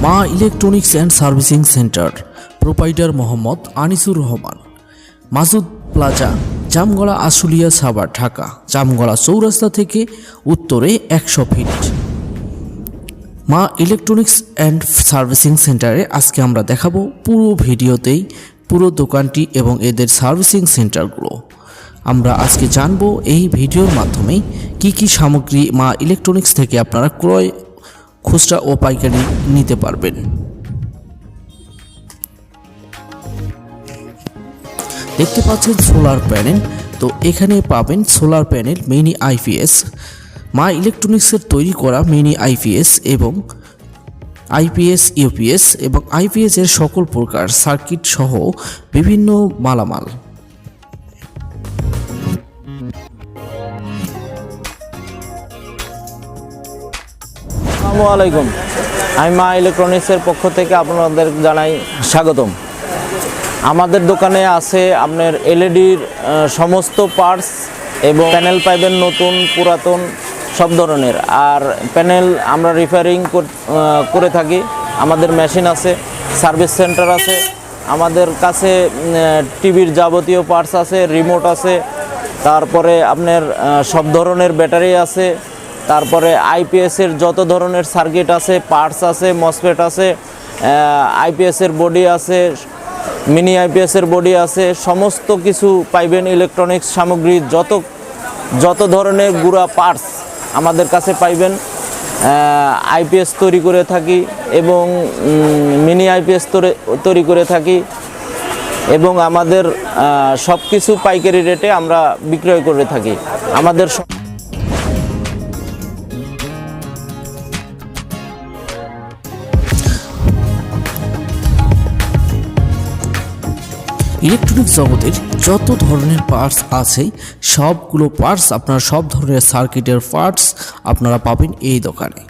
Ma electronics and servicing centre proprietor Mohammad Anisur Rahman. Masud plaza, Jamgora Ashulia Savar, Dhaka. Jamgora Chourasta থেকে উত্তরে একশো fit. মা electronics and servicing সেন্টারে আজকে আমরা দেখাবো পুরো ভিডিওতেই পুরো দোকানটি এবং এদের সার্ভিসিং সেন্টারগুলো। আমরা আজকে জানব এই ভিডিওর মাধ্যমে কি কি সামগ্রী মা ইলেকট্রনিক্স থেকে আপনারা ক্রয় খুচরা ও পাইকারি নিতে পারবেন। দেখতে পাচ্ছেন সোলার প্যানেল। তো এখানে পাবেন সোলার প্যানেল, মিনি আইপিএস মা ইলেকট্রনিক্সের তৈরি করা মিনি আইপিএস এবং আইপিএস ইউপিএস এবং আইপিএস এর সকল প্রকার সার্কিট সহ বিভিন্ন মালামাল। আসসালামু আলাইকুম। আমি মা ইলেকট্রনিক্সের পক্ষ থেকে আপনাদের জানাই স্বাগতম। আমাদের দোকানে আছে আপনার এলইডির সমস্ত পার্টস এবং প্যানেল পাইবেন নতুন, পুরাতন সব ধরনের। আর প্যানেল আমরা রিপেয়ারিং করে থাকি। আমাদের মেশিন আছে, সার্ভিস সেন্টার আছে। আমাদের কাছে টিভির যাবতীয় পার্টস আছে, রিমোট আছে। তারপরে আপনার সব ধরনের ব্যাটারি আছে। তারপরে আইপিএসের যত ধরনের সার্কিট আছে পার্টস আছে মসফেট আছে আইপিএসের বডি আছে মিনি আইপিএসের বডি আছে, সমস্ত কিছু পাইবেন ইলেকট্রনিক্স সামগ্রী, যত যত ধরনের গুঁড়া পার্টস আমাদের কাছে পাইবেন আইপিএস তৈরি করে থাকি এবং মিনি আইপিএস তৈরি করে থাকি এবং আমাদের সব কিছু পাইকারি রেটে আমরা বিক্রয় করে থাকি। আমাদের ইলেকট্রনিক জগতের যত ধরনের পার্টস আছে, সবগুলো পার্টস আপনারা, সব ধরনের সার্কিটের পার্টস আপনারা পাবেন এই দোকানে।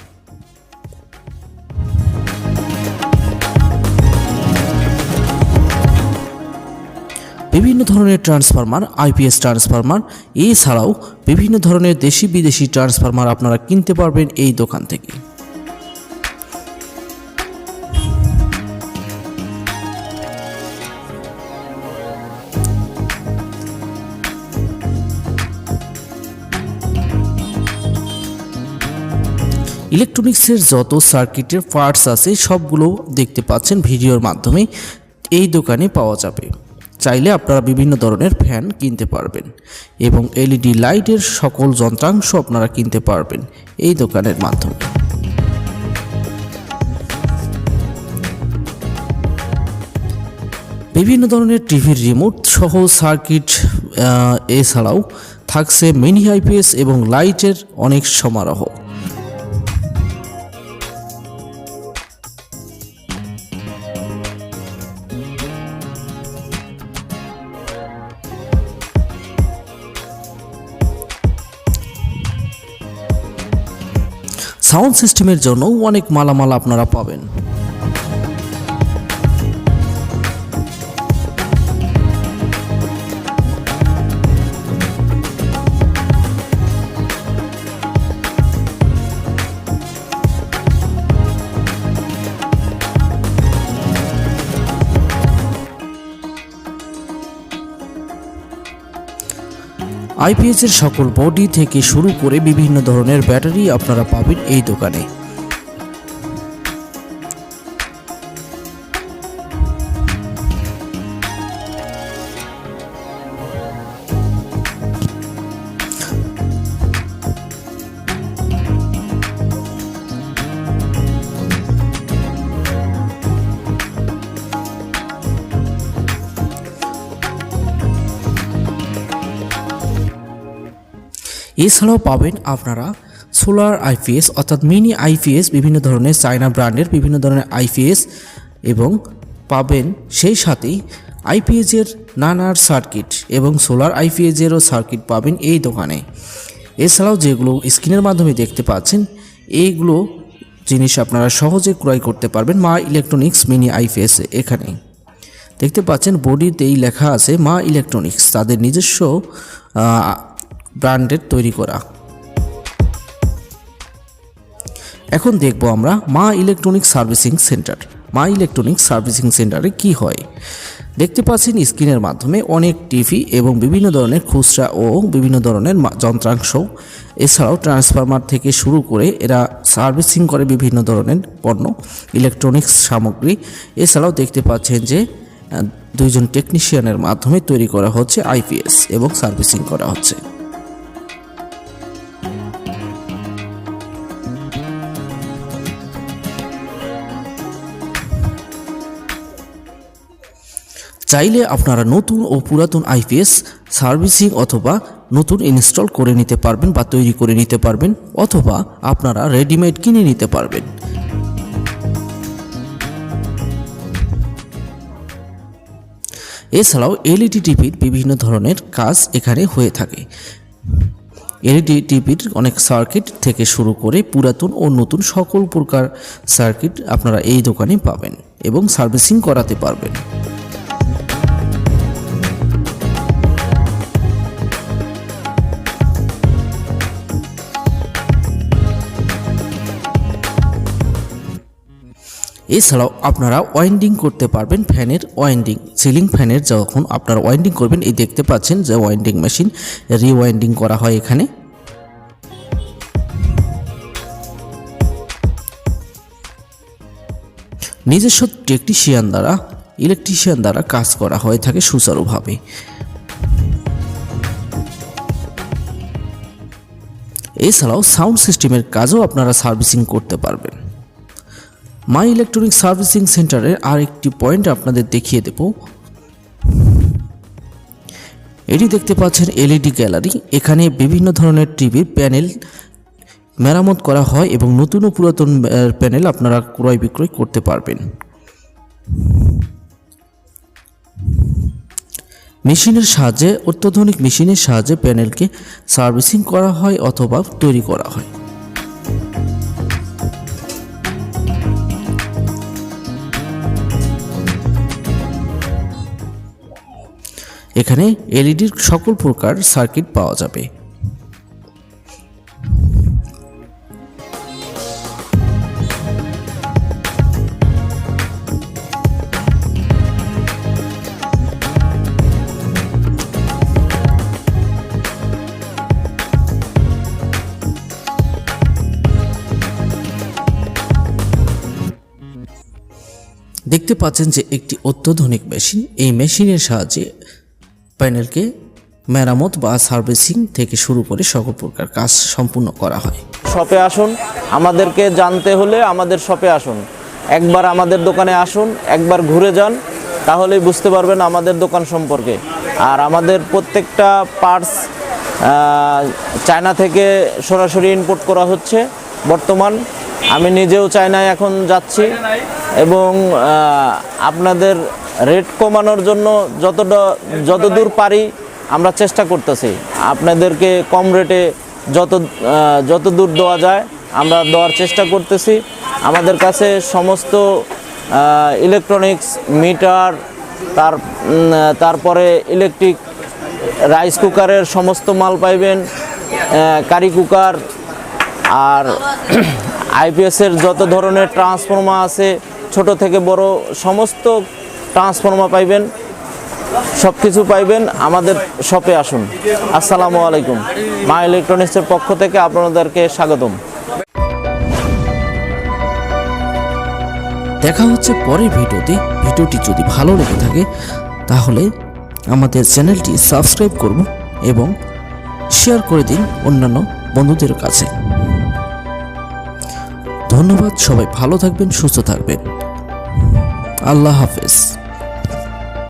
বিভিন্ন ধরনের ট্রান্সফরমার আইপিএস ট্রান্সফরমার এছাড়াও বিভিন্ন ধরনের দেশি বিদেশি ট্রান্সফরমার আপনারা কিনতে পারবেন এই দোকান থেকে। ইলেকট্রনিক্সের যত সার্কিটের পার্টস আছে, সবগুলো দেখতে পাচ্ছেন ভিডিওর মাধ্যমে এই দোকানে পাওয়া যাবে। চাইলে আপনারা বিভিন্ন ধরনের ফ্যান কিনতে পারবেন এবং এলইডি লাইটের সকল যন্ত্রাংশ আপনারা কিনতে পারবেন এই দোকানের মাধ্যমে। বিভিন্ন ধরনের টিভির রিমোট সহ সার্কিট এছাড়াও থাকছে মিনি আইপিএস এবং লাইটের অনেক সমারোহ। সাউন্ড সিস্টেমের জন্য অনেক মালামাল আপনারা পাবেন। আইপিএস এর সকল বডি থেকে শুরু করে বিভিন্ন ধরনের ব্যাটারি আপনারা পাবেন এই দোকানে। এছাড়াও পাবেন আপনারা সোলার আইপিএস অর্থাৎ মিনি আইপিএস বিভিন্ন ধরনের চায়না ব্র্যান্ডের বিভিন্ন ধরনের আইপিএস এবং পাবেন সেই সাথেই আইপিএসের নানার সার্কিট এবং সোলার আইপিএসেরও সার্কিট পাবেন এই দোকানে। এছাড়াও যেগুলো স্ক্রিনের মাধ্যমে দেখতে পাচ্ছেন, এইগুলো জিনিস আপনারা সহজে ক্রয় করতে পারবেন মা ইলেকট্রনিক্স মিনি আইপিএস এখানে। দেখতে পাচ্ছেন বডিতেই লেখা আছে মা ইলেকট্রনিক্স, তাদের নিজস্ব ব্র্যান্ডের তৈরি করা। এখন দেখব আমরা Ma electronic servicing centre. Ma electronic servicing সেন্টারে কি হয়? দেখতে পাচ্ছেন স্ক্রিনের মাধ্যমে অনেক টিভি এবং বিভিন্ন ধরনের খুচরা ও বিভিন্ন ধরনের যন্ত্রাংশ। এছাড়াও ট্রান্সফরমার থেকে শুরু করে এরা সার্ভিসিং করে বিভিন্ন ধরনের পণ্য, ইলেকট্রনিক্স সামগ্রী। এছাড়াও দেখতে পাচ্ছেন যে দুইজন টেকনিশিয়ানের মাধ্যমে তৈরি করা হচ্ছে আইপিএস এবং সার্ভিসিং করা হচ্ছে। চাইলে আপনারা নতুন ও পুরাতন আইপিএস সার্ভিসিং অথবা নতুন ইনস্টল করে নিতে পারবেন বা তৈরি করে নিতে পারবেন অথবা আপনারা রেডিমেড কিনে নিতে পারবেন। এছাড়াও এলইডি টিভির বিভিন্ন ধরনের কাজ এখানে হয়ে থাকে। এলইডি টিভির অনেক সার্কিট থেকে শুরু করে পুরাতন ও নতুন সকল প্রকার সার্কিট আপনারা এই দোকানে পাবেন এবং সার্ভিসিং করাতে পারবেন। এছাড়াও আপনারা ওয়াইন্ডিং করতে পারবেন ফ্যানের ওয়াইন্ডিং সিলিং ফ্যানের যখন আপনারা ওয়াইন্ডিং করবেন, এই দেখতে পাচ্ছেন যে ওয়াইন্ডিং মেশিন রিওয়াইন্ডিং করা হয় এখানে। নিজস্ব টেকনিশিয়ান দ্বারা ইলেকট্রিশিয়ান দ্বারা কাজ করা হয়ে থাকে সুচারুভাবে। এছাড়াও সাউন্ড সিস্টেমের কাজও আপনারা সার্ভিসিং করতে পারবেন। মাই ইলেকট্রনিক সার্ভিসিং সেন্টারের আরেকটি পয়েন্ট আপনাদের দেখিয়ে দেব। এটি দেখতে পাচ্ছেন এলইডি গ্যালারি এখানে বিভিন্ন ধরনের টিভির প্যানেল মেরামত করা হয় এবং নতুন ও পুরাতন প্যানেল আপনারা ক্রয় বিক্রয় করতে পারবেন। মেশিনের সাহায্যে, অত্যাধুনিক মেশিনের সাহায্যে প্যানেলকে সার্ভিসিং করা হয় অথবা তৈরি করা হয়। এখানে এলইডির সকল প্রকার সার্কিট পাওয়া যাবে। দেখতে পাচ্ছেন যে একটি অত্যাধুনিক মেশিন। এই মেশিনের সাহায্যে প্যানেলকে মেরামত বা সার্ভিসিং থেকে শুরু করে সকল প্রকার কাজ সম্পূর্ণ করা হয়। শপে আসুন। আমাদেরকে জানতে হলে আমাদের শপে আসুন। একবার আমাদের দোকানে আসুন, একবার ঘুরে যান, তাহলেই বুঝতে পারবেন আমাদের দোকান সম্পর্কে। আর আমাদের প্রত্যেকটা পার্টস চায়না থেকে সরাসরি ইম্পোর্ট করা হচ্ছে বর্তমান। আমি নিজেও চায়নায় এখন যাচ্ছি এবং আপনাদের রেট কমানোর জন্য যতটা যতদূর পারি আমরা চেষ্টা করতেছি। আপনাদেরকে কম রেটে যত আহ, যত দূর দেওয়া যায় আমরা দেওয়ার চেষ্টা করতেছি। আমাদের কাছে সমস্ত ইলেকট্রনিক্স মিটার তার তারপরে ইলেকট্রিক রাইস কুকারের সমস্ত মাল পাইবেন কারি কুকার আর আইপিএসের যত ধরনের ট্রান্সফর্মার আছে ছোট থেকে বড় সমস্ত ট্রান্সফর্মার পাইবেন সব কিছু পাইবেন, আমাদের শপে আসুন। আসসালামু আলাইকুম। মা ইলেকট্রনিক্সের পক্ষ থেকে আপনাদেরকে স্বাগতম। দেখা হচ্ছে পরের ভিডিওতে। ভিডিওটি যদি ভালো লেগে থাকে, তাহলে আমাদের চ্যানেলটি সাবস্ক্রাইব করুন এবং শেয়ার করে দিন অন্যান্য বন্ধুদের কাছে। ধন্যবাদ, সবাই ভালো থাকবেন, সুস্থ থাকবেন। আল্লাহ হাফেজ।